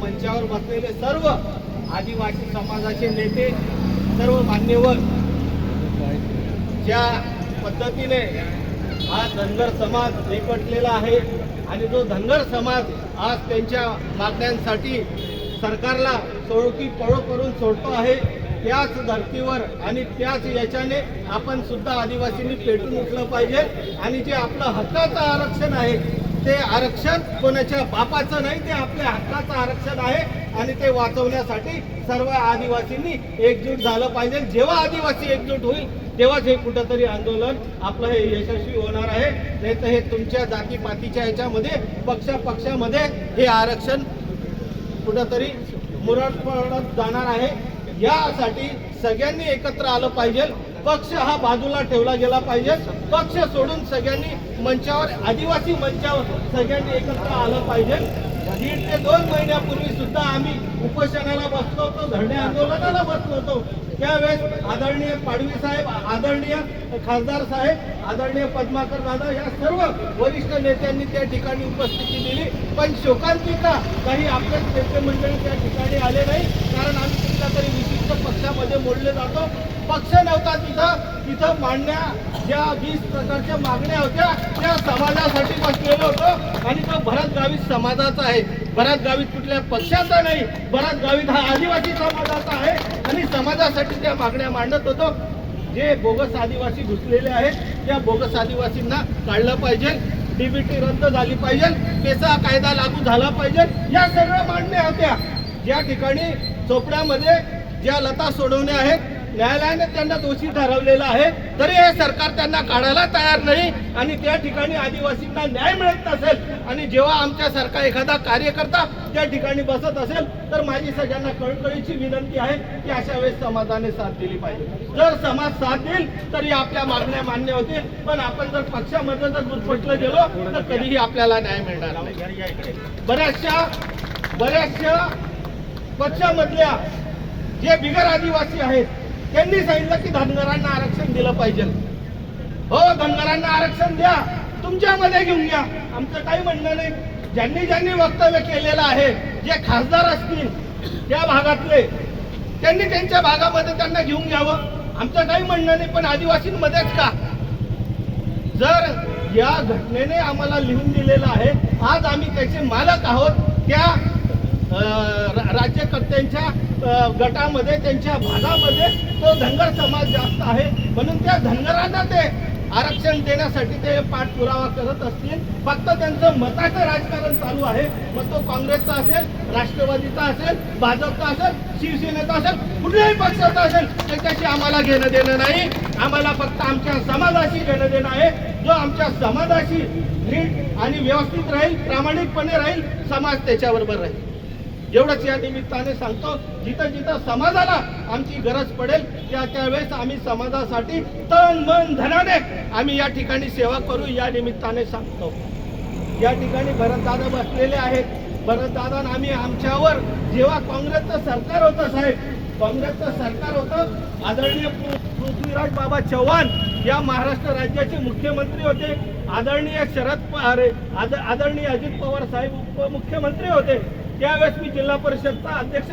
मंचावर बसलेले सर्व आदिवासी समाजाचे नेते सर्व मान्यवर ज्या पद्धतीने हा धनगर समाज एकवटलेला आहे आणि जो धनगर समाज आज त्यांच्या मागण्यांसाठी सरकारला सोळखी पळो करून सोडतो आहे त्याच धर्तीवर आणि त्याच याच्याने आपण सुद्धा आदिवासींनी पेटून उठलं पाहिजे. आणि जे आपलं हक्काचं आरक्षण आहे ते आरक्षण कोणाच्या बापाचं नाही ते आपल्या हक्काचं आरक्षण आहे आणि ते वाचवण्यासाठी सर्व आदिवासींनी एकजूट झालं पाहिजे. जेव्हा आदिवासी एकजूट होईल तेव्हाच हे कुठंतरी आंदोलन आपलं हे यशस्वी होणार आहे. नाही तर हे तुमच्या जातीपातीच्या याच्यामध्ये पक्ष पक्षामध्ये हे आरक्षण कुठंतरी मुरड पडत जाणार आहे. यासाठी सगळ्यांनी एकत्र आलं पाहिजे. पक्ष हा बाजूला ठेवला गेला पाहिजे. पक्ष सोडून सगळ्यांनी मंचावर आदिवासी मंचावर सगळ्यांनी एकत्र आलं पाहिजे. दीड ते दोन महिन्यापूर्वी सुद्धा आम्ही उपोषणाला बसलो होतो धरणे आंदोलनाला बसलो होतो. त्यावेळेस आदरणीय पाडवी साहेब आदरणीय खासदार साहेब आदरणीय पद्माकर दादा या सर्व वरिष्ठ नेत्यांनी त्या ठिकाणी उपस्थिती दिली. पण शोकांतिका काही आपलेच नेते मंडळी त्या ठिकाणी आले नाही कारण आम्ही कुठल्या तरी विशिष्ट पक्षामध्ये मोडले जातो. पक्ष नव्हता तिथं. तिथं मांडण्या ज्या वीस प्रकारच्या मागण्या होत्या. त्या समाजासाठी बसलेलं होतं. आणि तो भरत गावित समाजाचा आहे. भरत गावित कुठल्या पक्षाचा नाही. भरत गावित हा आदिवासी समाजाचा आहे. आणि समाजासाठी त्या मागण्या मांडत होतो. जे बोगस आदिवासी घुसलेले आहेत त्या बोगस आदिवासींना काढलं पाहिजे. डीबीटी रद्द झाली पाहिजे. पेसा कायदा लागू झाला पाहिजे. या सगळ्या मांडण्या होत्या. ज्या ठिकाणी चोपड्यामध्ये ज्या लता सोडवण्या आहेत न्यायालयाने त्यांना दोषी ठरवलेलं आहे. तरी हे सरकार त्यांना काढायला तयार नाही आणि त्या ठिकाणी आदिवासींना न्याय मिळत नसेल आणि जेव्हा आमच्यासारखा एखादा कार्यकर्ता त्या ठिकाणी बसत असेल तर माझी सगळ्यांना कळकळीची विनंती आहे की अशा वेळेस समाजाने साथ दिली पाहिजे. जर समाज साथ देईल तरी आपल्या मागण्या मान्य होतील. पण आपण जर पक्षामध्ये जर गुरफटलं गेलो तर कधीही आपल्याला न्याय मिळणार नाही. बऱ्याचशा बऱ्याचशा पक्षामधल्या जे बिगर आदिवासी आहेत त्यांनी सांगितलं की धनगरांना आरक्षण दिलं पाहिजे. हो धनगरांना आरक्षण द्या. तुमच्यामध्ये घेऊन घ्या. आमचं काही म्हणणं नाही. ज्यांनी ज्यांनी वक्तव्य केलेलं आहे जे खासदार असतील त्या भागातले त्यांनी त्यांच्या भागामध्ये त्यांना घेऊन घ्यावं. आमचं काही म्हणणं नाही पण आदिवासींमध्येच का? जर या घटनेने आम्हाला लिहून दिलेलं आहे आज आम्ही त्याचे मालक आहोत त्या राज्यकर्त्यांच्या गटामध्ये त्यांच्या भागामध्ये तो धनगर समाज जास्त आहे. म्हणून त्या धनगरांना ते आरक्षण देण्यासाठी ते पाठपुरावा करत असतील. फक्त त्यांचं मताचं राजकारण चालू आहे. मग तो काँग्रेसचा असेल राष्ट्रवादीचा असेल भाजपचा असेल शिवसेनेचा असेल कुठल्याही पक्षाचा असेल त्याच्याशी आम्हाला घेणं देणं नाही. आम्हाला फक्त आमच्या समाजाशी घेणं देणं आहे. जो आमच्या समाजाशी नीट आणि व्यवस्थित राहील प्रामाणिकपणे राहील समाज त्याच्याबरोबर राहील. एवढंच या निमित्ताने सांगतो जिथं जिथं समाजाला आमची गरज पडेल त्या त्यावेळेस आम्ही समाजासाठी तन मन धनाने आम्ही या ठिकाणी सेवा करू या निमित्ताने सांगतो. या ठिकाणी भरतदादा बसलेले आहेत. भरतदादा आम्ही आमच्यावर जेव्हा काँग्रेसचं सरकार होतं साहेब काँग्रेसचं सरकार होतं आदरणीय पृथ्वीराज बाबा चव्हाण या महाराष्ट्र राज्याचे मुख्यमंत्री होते. आदरणीय शरद पवार आद आदरणीय अजित पवार साहेब उपमुख्यमंत्री होते. त्यावेळेस मी जिल्हा परिषदचा अध्यक्ष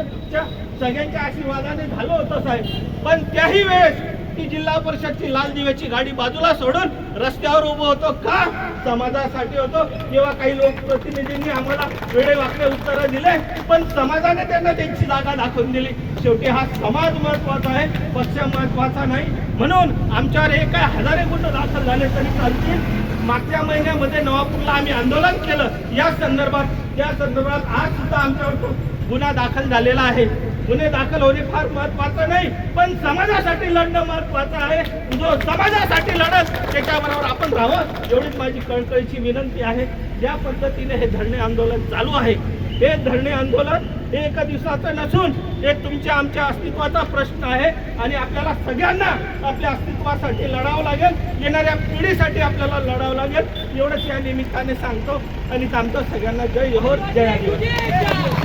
सगळ्यांच्या आशीर्वादाने झालो होतो साहेब. पण त्याही वेळेस ती जिल्हा परिषदची लाल दिव्याची गाडी बाजूला सोडून रस्त्यावर उभं होतो का? समाजासाठी होतो. किंवा काही लोकप्रतिनिधींनी आम्हाला वेळे वाकडे उत्तरं दिले पण समाजाने त्यांना त्यांची जागा दाखवून दिली. शेवटी हा समाज महत्त्वाचा आहे पक्ष महत्त्वाचा नाही. म्हणून आमच्यावर हे काय हजारे गुन्हे दाखल झाले तरी चालतील? मागच्या महिन्यामध्ये नवापूरला आम्ही आंदोलन केलं. या संदर्भात त्या संदर्भात आज सुद्धा आमच्यावर गुन्हा दाखल झालेला आहे. गुन्हे दाखल होणे फार महत्वाचं नाही पण समाजासाठी लढणं महत्वाचं आहे. जो समाजासाठी लढत त्याच्याबरोबर आपण राहावं एवढीच माझी कळकळीची विनंती आहे. ज्या पद्धतीने हे धरणे आंदोलन चालू आहे हे धरणे आंदोलन हे एका दिवसाचं नसून हे तुमच्या आमच्या अस्तित्वाचा प्रश्न आहे आणि आपल्याला सगळ्यांना आपल्या अस्तित्वासाठी लढावं लागेल. येणाऱ्या पिढीसाठी आपल्याला लढावं लागेल. एवढंच या निमित्ताने सांगतो. आणि सांगतो सगळ्यांना जय हो जय आदिवासी.